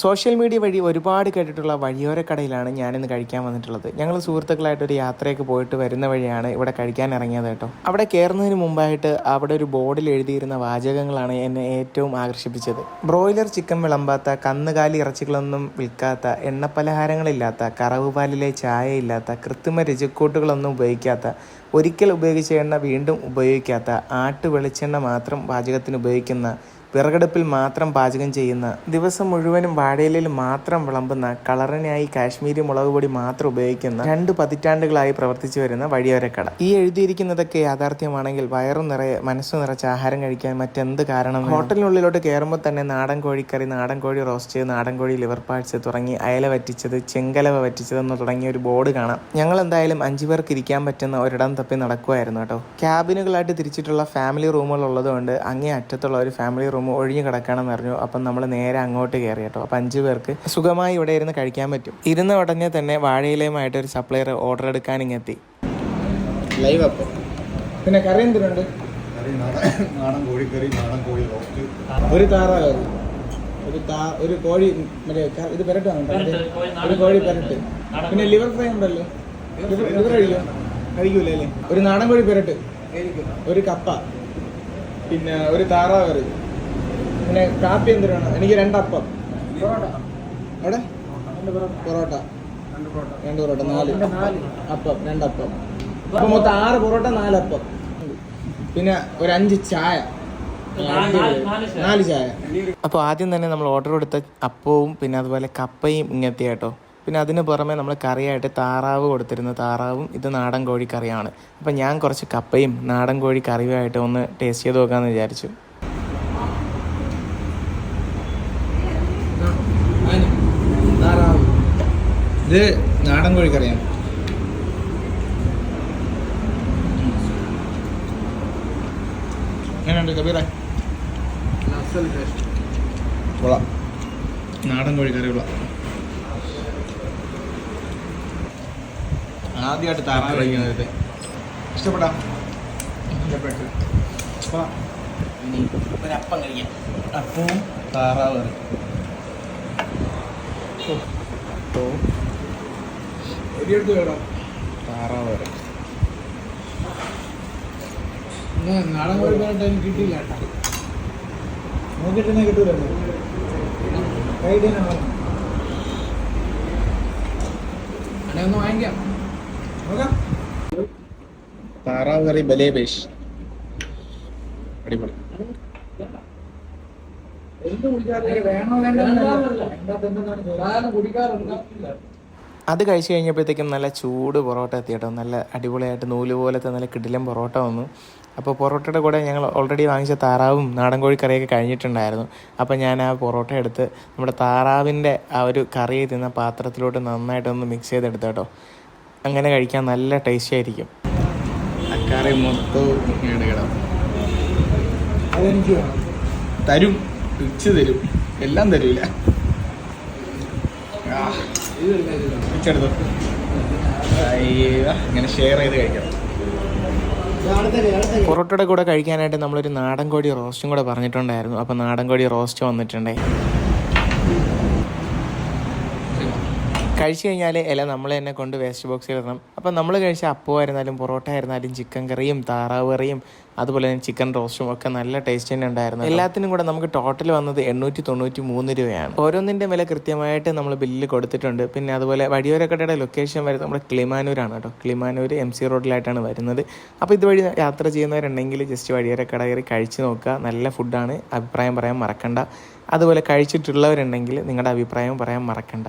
Social media വഴി ഒരുപാട് കേട്ടിട്ടുള്ള വഴിയോരക്കടയിലാണ് ഞാനിന്ന് കഴിക്കാൻ വന്നിട്ടുള്ളത്. ഞങ്ങൾ സുഹൃത്തുക്കളായിട്ട് ഒരു യാത്രയൊക്കെ പോയിട്ട് വരുന്ന വഴിയാണ് ഇവിടെ കഴിക്കാൻ ഇറങ്ങിയത് കേട്ടോ. അവിടെ കയറുന്നതിന് മുമ്പായിട്ട് അവിടെ ഒരു ബോർഡിൽ എഴുതിയിരുന്ന വാചകങ്ങളാണ് എന്നെ ഏറ്റവും ആകർഷിപ്പിച്ചത്. ബ്രോയിലർ ചിക്കൻ വിളമ്പാത്ത കന്നുകാലി ഇറച്ചികളൊന്നും വിൽക്കാത്ത എണ്ണപ്പലഹാരങ്ങളില്ലാത്ത കറവുപാലിലെ ചായ ഇല്ലാത്ത കൃത്രിമ രുചിക്കൂട്ടുകളൊന്നും ഉപയോഗിക്കാത്ത ഒരിക്കൽ ഉപയോഗിച്ച എണ്ണ വീണ്ടും ഉപയോഗിക്കാത്ത ആട്ടു വെളിച്ചെണ്ണ മാത്രം പാചകത്തിന് ഉപയോഗിക്കുന്ന വിറകടുപ്പിൽ മാത്രം പാചകം ചെയ്യുന്ന ദിവസം മുഴുവനും വാഴയിലയിൽ മാത്രം വിളമ്പുന്ന കളറിനായി കാശ്മീരി മുളക് പൊടി മാത്രം ഉപയോഗിക്കുന്ന രണ്ട് പതിറ്റാണ്ടുകളായി പ്രവർത്തിച്ചു വരുന്ന വഴിയോരക്കട. ഈ എഴുതിയിരിക്കുന്നതൊക്കെ യാഥാർത്ഥ്യമാണെങ്കിൽ വയറും നിറയെ മനസ്സു നിറച്ച ആഹാരം കഴിക്കാൻ മറ്റെന്ത് കാരണം ഹോട്ടലിനുള്ളിലോട്ട് കയറുമ്പോൾ തന്നെ നാടൻ കോഴിക്കറി നാടൻ കോഴി റോസ്റ്റ് നാടൻ കോഴി ലിവർ പാഴ്സ് തുടങ്ങി അയല വറ്റിച്ചത് ചെങ്കലവ വറ്റിച്ചതെന്ന് തുടങ്ങിയ ഒരു ബോർഡ് കാണാം. ഞങ്ങൾ എന്തായാലും അഞ്ചു പേർക്ക് ഇരിക്കാൻ പറ്റുന്ന ഒരിടം തപ്പി നടക്കുമായിരുന്നു കേട്ടോ. ക്യാബിനുകളായിട്ട് തിരിച്ചിട്ടുള്ള ഫാമിലി റൂമുകൾ ഉള്ളതുകൊണ്ട് അങ്ങേ അറ്റത്തുള്ള ഒരു ഫാമിലി റൂം ഒഴിഞ്ഞു കിടക്കണമെന്ന് പറഞ്ഞു അപ്പം നമ്മൾ നേരെ അങ്ങോട്ട് കയറി കേട്ടോ. അപ്പം അഞ്ച് പേർക്ക് സുഖമായി ഇവിടെ ഇരുന്ന് കഴിക്കാൻ പറ്റും. ഇരുന്ന ഉടനെ തന്നെ വാഴയിലയുമായിട്ട് ഒരു സപ്ലയർ ഓർഡർ എടുക്കാൻ ഇങ്ങെത്തി ലൈവ് അപ്പം? പിന്നെ കറി എന്തിനുണ്ട്? നാടൻ നാടൻ കോഴിക്കറി നാടൻ കോഴി റോസ്റ്റ് ഒരു താറാവ്. ഒരു താ ഒരു കോഴി മറ്റേ ഇത് ഇത് പെരട്ടാണ് ഒരു കോഴി പെരട്ട്. പിന്നെ ലിവർ ഫ്രൈ ഉണ്ടല്ലോ. ലിവർ ലിവർ കഴിക്കും കഴിക്കൂലേ അല്ലേ? ഒരു നാടൻ കോഴി പെരട്ട്. ഒരു കപ്പ. പിന്നെ ഒരു താറാവ് കറി. പിന്നെ കാപ്പി എന്തിനാണ് എനിക്ക് രണ്ടപ്പം. എവിടെ? പൊറോട്ട. രണ്ട് പൊറോട്ട. നാല്. അപ്പം രണ്ടപ്പം. അപ്പൊ മൊത്തം ആറ് പൊറോട്ട നാലപ്പം. പിന്നെ ഒരു അഞ്ച് ചായ. നാല് ചായ. അപ്പോൾ ആദ്യം തന്നെ നമ്മൾ ഓർഡർ കൊടുത്ത അപ്പവും പിന്നെ അതുപോലെ കപ്പയും ഇങ്ങനത്തെ കേട്ടോ പിന്നെ അതിന് പുറമെ നമ്മൾ കറിയായിട്ട് താറാവ് കൊടുത്തിരുന്നു. താറാവും ഇത് നാടൻ കോഴി കറിയാണ് അപ്പം ഞാൻ കുറച്ച് കപ്പയും നാടൻ കോഴി കറിയുമായിട്ട് ഒന്ന് ടേസ്റ്റ് ചെയ്ത് നോക്കാമെന്ന് വിചാരിച്ചു. ഇത് നാടൻ കോഴിക്കറിയാം എങ്ങനെയുണ്ട് കബീറേ? നാടൻ കോഴിക്കറിയുള്ള കറി കൊള്ളാം. ആദ്യമായിട്ട് താറാവ് കഴിക്കുന്നത് ഇഷ്ടപ്പെടാം? ഇഷ്ടപ്പെട്ടു. അപ്പം ഇനി ഒരപ്പം കഴിക്കാം. അപ്പവും താറാവ്. കറി ഓ. താറാവ് കറി കിട്ടിയില്ല കേട്ടോ. നോക്കിട്ടെന്നെ ഒന്ന് വാങ്ങിക്കാം. നോക്കാം. താറാവ് കറി ബലേബേഷ് അടിപൊളി. എന്ത് കുടിക്കാറില്ല? വേണോ വേണ്ട കുടിക്കാറുണ്ട്. അത് കഴിച്ച് കഴിഞ്ഞപ്പോഴത്തേക്കും നല്ല ചൂട് പൊറോട്ട എത്തി കേട്ടോ. നല്ല അടിപൊളിയായിട്ട് നൂൽ പോലത്തെ നല്ല കിടിലം പൊറോട്ട വന്നു. അപ്പോൾ പൊറോട്ടയുടെ കൂടെ ഞങ്ങൾ ഓൾറെഡി വാങ്ങിച്ച താറാവും നാടൻ കോഴിക്കറിയൊക്കെ കഴിഞ്ഞിട്ടുണ്ടായിരുന്നു. അപ്പോൾ ഞാൻ ആ പൊറോട്ട എടുത്ത് നമ്മുടെ താറാവിന്റെ ആ ഒരു കറി തിന്ന പാത്രത്തിലോട്ട് നന്നായിട്ടൊന്ന് മിക്സ് ചെയ്തെടുത്തു കേട്ടോ. അങ്ങനെ കഴിക്കാൻ നല്ല ടേസ്റ്റി ആയിരിക്കും. ആ കറി മൊത്തവും എടുക്കണം അതെനിക്ക് തരും പിച്ച് തരും. എല്ലാം തരൂല. പിച്ചെടുത്തു ഇങ്ങനെ ഷെയർ ചെയ്ത് കഴിക്കാം. പൊറോട്ടയുടെ കൂടെ കഴിക്കാനായിട്ട് നമ്മളൊരു നാടൻ കോഴി റോസ്റ്റും കൂടെ പറഞ്ഞിട്ടുണ്ടായിരുന്നു. അപ്പോൾ നാടൻ കോഴി റോസ്റ്റ് വന്നിട്ടുണ്ടേ. കഴിച്ചു കഴിഞ്ഞാൽ ഇല നമ്മൾ തന്നെ കൊണ്ട് വേസ്റ്റ് ബോക്സിൽ ഇടണം. അപ്പം നമ്മൾ കഴിച്ച അപ്പമായിരുന്നാലും പൊറോട്ട ആയിരുന്നാലും ചിക്കൻ കറിയും താറാവ് കറിയും അതുപോലെ തന്നെ ചിക്കൻ റോസ്റ്റും ഒക്കെ നല്ല ടേസ്റ്റ് തന്നെ ഉണ്ടായിരുന്നു. എല്ലാത്തിനും കൂടെ നമുക്ക് ടോട്ടൽ വന്നത് എണ്ണൂറ്റി തൊണ്ണൂറ്റി മൂന്ന് രൂപയാണ്. ഓരോന്നിന്റെ വില കൃത്യമായിട്ട് നമ്മൾ ബില്ല് കൊടുത്തിട്ടുണ്ട്. പിന്നെ അതുപോലെ വഴിയോരക്കടയുടെ ലൊക്കേഷൻ വരുന്നത് നമ്മുടെ കിളിമാനൂരാണ് കേട്ടോ. കിളിമാനൂർ എം സി റോഡിലായിട്ടാണ് വരുന്നത്. അപ്പോൾ ഇതുവഴി യാത്ര ചെയ്യുന്നവരുണ്ടെങ്കിൽ ജസ്റ്റ് വഴിയോരക്കട കയറി കഴിച്ച് നോക്കുക. നല്ല ഫുഡാണ് അഭിപ്രായം പറയാൻ മറക്കണ്ട. അതുപോലെ കഴിച്ചിട്ടുള്ളവരുണ്ടെങ്കിൽ നിങ്ങളുടെ അഭിപ്രായം പറയാൻ മറക്കണ്ട.